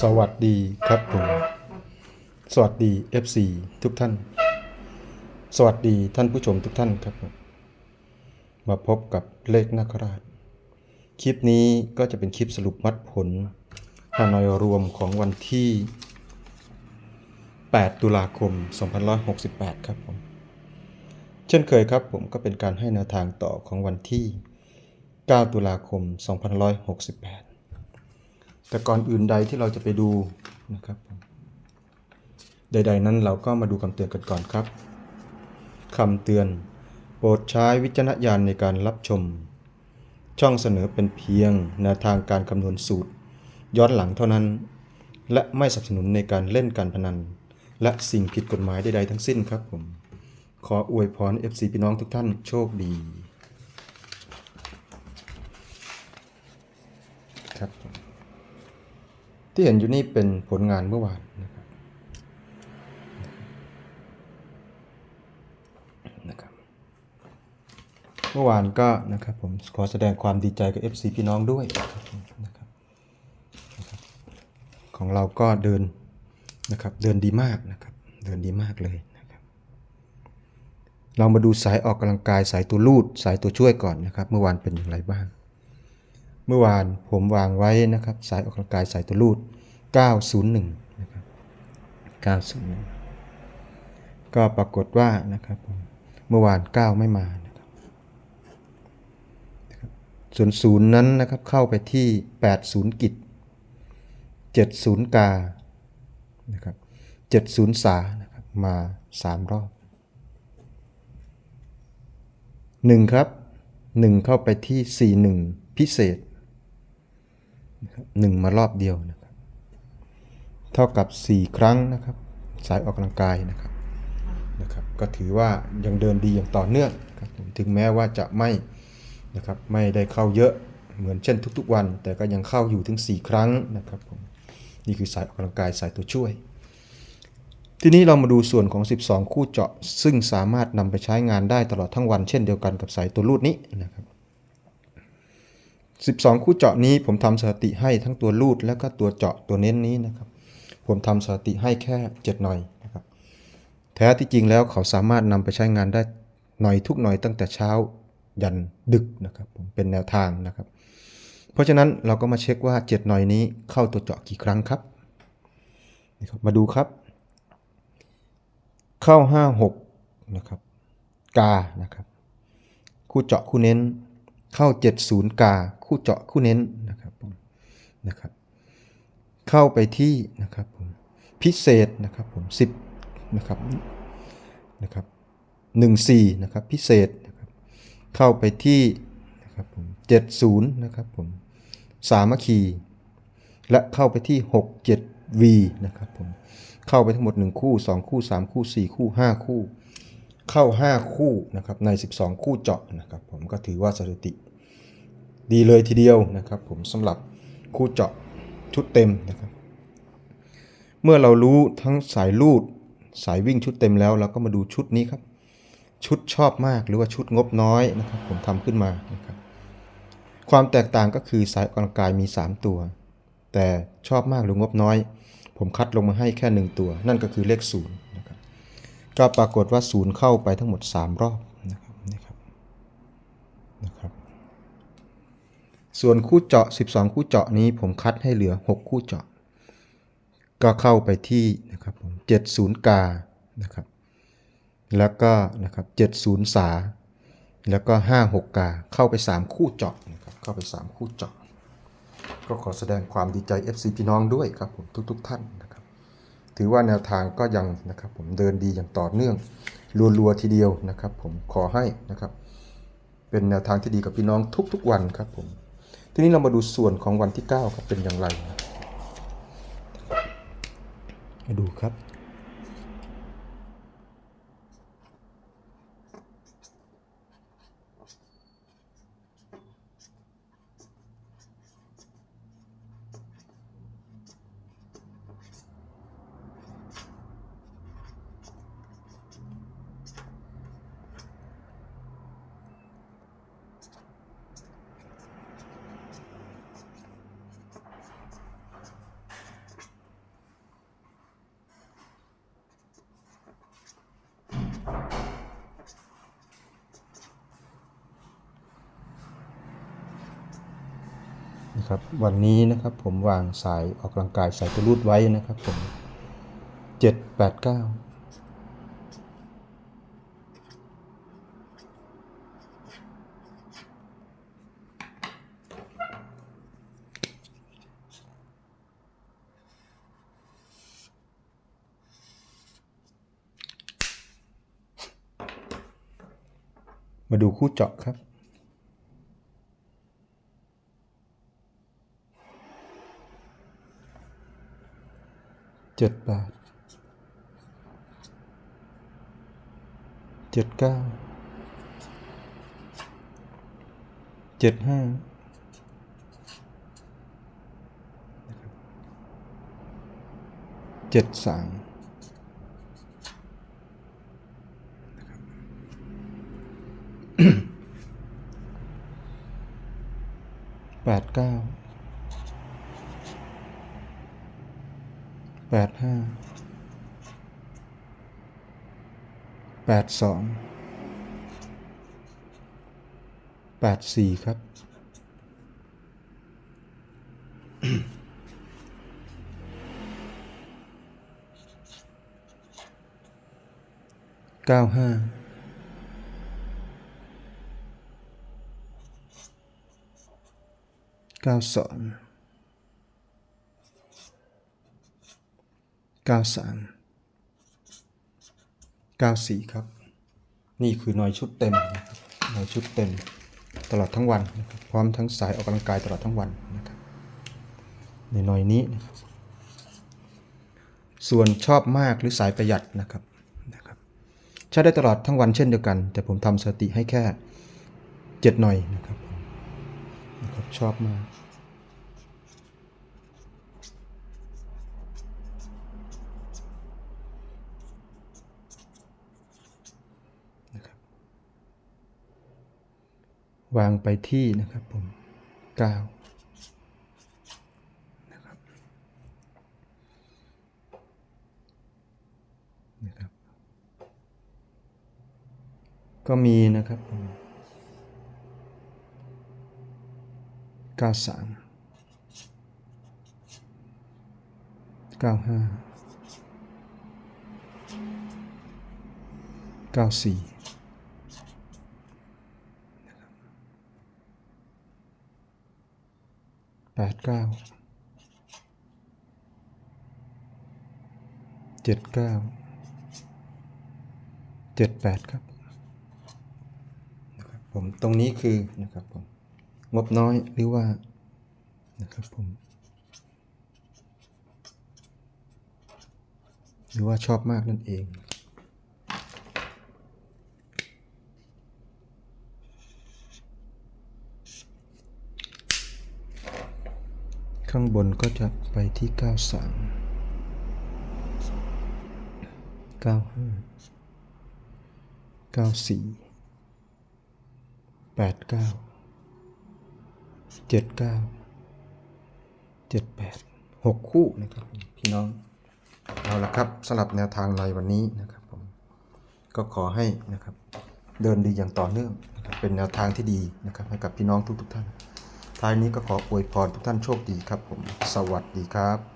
สวัสดีครับผมสวัสดี FC ทุกท่าน สวัสดีท่านผู้ชมทุกท่านครับผมมาพบกับเลขนาคราช คลิปนี้ก็จะเป็นคลิปสรุปมัดผลฮานอยรวมของวันที่ 8 ตุลาคม 2568 ครับผมเช่นเคยครับผมก็เป็นการให้แนวทางต่อของวันที่ 9 ตุลาคม 2568 แต่ก่อนอื่นใดที่เราจะไปดูนะครับ ใด ๆ นั้นเราก็มาดูคำเตือนกันก่อนครับคำเตือน โปรดใช้วิจารณญาณในการรับชม ช่องเสนอเป็นเพียงแนวทางการคำนวณสูตร ย้อนหลังเท่านั้น และไม่สนับสนุนในการเล่นการพนัน และสิ่งผิดกฎหมายใด ๆ ทั้งสิ้นครับผม ขออวยพร FC พี่น้องทุกท่านโชคดี ครับผม ที่เห็นอยู่นี่เป็นผลงานเมื่อวานนะครับนะครับ เมื่อวานก็นะครับผมขอแสดงความดีใจกับ FC พี่น้องด้วยนะครับนะรบของเราก็เดินนะครับเดินดีมากนะครับเดินดีมากเลยนะครับ เรามาดูสายออกกำลังกายสายตัวลูดสายตัวช่วยก่อนนะครับ เมื่อวานเป็นอย่างไรบ้าง เมื่อวานผมวางไว้นะครับ สายออกกำลังกายสายตัวลูด 901นะครับ901 ก็ปรากฏว่านะครับเมื่อวาน 9 ไม่มานะครับส่วนศูนย์นั้นนะครับเข้าไปที่ 80 กิจ 70 กานะครับ70 สานะครับมา 3 รอบ 1 ครับ 1 เข้าไปที่ 41 พิเศษหนึ่งมารอบเดียวนะ เท่ากับ 4 ครั้งนะครับ สายออกกำลังกายนะครับนะครับ ก็ถือว่ายังเดินดีอย่างต่อเนื่องครับถึงแม้ว่าจะไม่นะครับไม่ได้เข้าเยอะเหมือนเช่นทุกๆวัน แต่ก็ยังเข้าอยู่ถึง 4 ครั้งนะครับผมนี่คือสายออกกำลังกายสายตัวช่วย ทีนี้เรามาดูส่วนของ 12 คู่เจาะ ซึ่งสามารถนำไปใช้งานได้ตลอดทั้งวัน เช่นเดียวกันกับสายตัวรูดนี้นะครับ12 คู่เจาะนี้ผมทำสถิติให้ทั้งตัวรูดและก็ตัวเจาะตัวเน้นนี้นะครับ ผมทำสถิติให้แค่ 7 หน่อยนะครับแท้ที่จริงแล้วเขาสามารถนำไปใช้งานได้หน่อยทุกหน่อยตั้งแต่เช้ายันดึกนะครับผมเป็นแนวทางนะครับ เพราะฉะนั้นเราก็มาเช็คว่า 7 หน่อยนี้เข้าตัวเจาะกี่ครั้งครับนี่ครับ มาดูครับ เข้า 5 6 นะครับ กานะครับ คู่เจาะคู่เน้น เข้า 70 กา คู่เจาะคู่เน้นนะครับผมนะครับ เข้าไปที่นะครับ พิเศษนะครับผม10นะครับนะครับ14นะครับพิเศษนะครับเข้าไปที่นะครับผม70นะครับผมสามัคคีและเข้าไปที่ 67V นะครับผมเข้าไปทั้งหมด 1 คู่ 2 คู่ 3 คู่ 4 คู่ 5 คู่ เข้า 5 คู่นะครับใน 12 คู่เจาะนะครับผมก็ถือว่าสถิติ ดีเลยทีเดียวนะครับผมสำหรับคู่เจาะชุดเต็มนะครับ เมื่อเรารู้ทั้งสายลูดสายวิ่งชุดเต็มแล้วเราก็มาดูชุดนี้ครับ ชุดชอบมากหรือว่าชุดงบน้อยนะครับ ผมทำขึ้นมานะครับความแตกต่างก็คือสายออกกำลังกายมี 3 ตัว แต่ชอบมากหรืองบน้อย ผมคัดลงมาให้แค่ 1 ตัว นั่นก็คือเลข0นะครับก็ปรากฏว่า 0 เข้าไปทั้งหมด 3 รอบนะครับนี่ครับนะครับ ส่วนคู่เจาะ 12 คู่เจาะนี้ผมคัดให้เหลือ 6 คู่เจาะ ก็เข้าไปที่นะครับผม70กานะครับ แล้วก็นะครับ70สา แล้วก็56กา เข้าไป3คู่เจาะนะครับ เข้าไป3คู่เจาะ ก็ขอแสดงความดีใจ FC พี่น้องด้วยครับผมทุกๆทท่านนะครับ ถือว่าแนวทางก็ยังนะครับผมเดินดีอย่างต่อเนื่องรัวๆทีเดียวนะครับ ผมขอให้นะครับ เป็นแนวทางที่ดีกับพี่น้องทุกๆ วันครับผม ทีนี้เรามาดูส่วนของวันที่ 9 ครับเป็นอย่างไร มาดูครับ นะครับ วันนี้นะครับผมวางสายออกกำลังกายสายตัวรูดไว้นะครับผมเจ็ดแปดเก้ามาดูคู่เจาะครับ เจ็ดแปดเจ็ดเก้าเจ็ดห้าเจ็ดสามแปดเก้า แปดห้าแปดสองแปดสี่ครับเก้าห้าเก้าสอง เก้าสามเก้าสี่ครับ นี่คือหน่วยชุดเต็มนะครับหน่วยชุดเต็มตลอดทั้งวันนะครับพร้อมทั้งสายออกกำลังกายตลอดทั้งวันนะครับในหน่วยนี้นะครับส่วนชอบมากหรือสายประหยัดนะครับนะครับใช้ได้ตลอดทั้งวันเช่นเดียวกัน แต่ผมทำสติให้แค่เจ็ดหน่อยนะครับนะครับชอบมาก วางไปที่นะครับผมเก้านะครับนะครับ ก็มีนะครับผมเก้าสามเก้าห้าเก้าสี่ แปดเก้าเจ็ดเก้าเจ็ดแปดครับนะครับผมตรงนี้คือนะครับผมงบน้อยหรือว่านะครับผมหรือว่าชอบมากนั่นเอง ข้างบนก็จะไปที่ 93 95 94 89 79 78 6 คู่นะครับ พี่น้อง เอาละครับสำหรับแนวทางในวันนี้นะครับผมก็ขอให้นะครับเดินดีอย่างต่อเนื่องนะครับเป็นแนวทางที่ดีนะครับให้กับพี่น้องทุกๆท่าน ท้ายนี้ก็ขออวยพรทุกท่านโชคดีครับผม สวัสดีครับ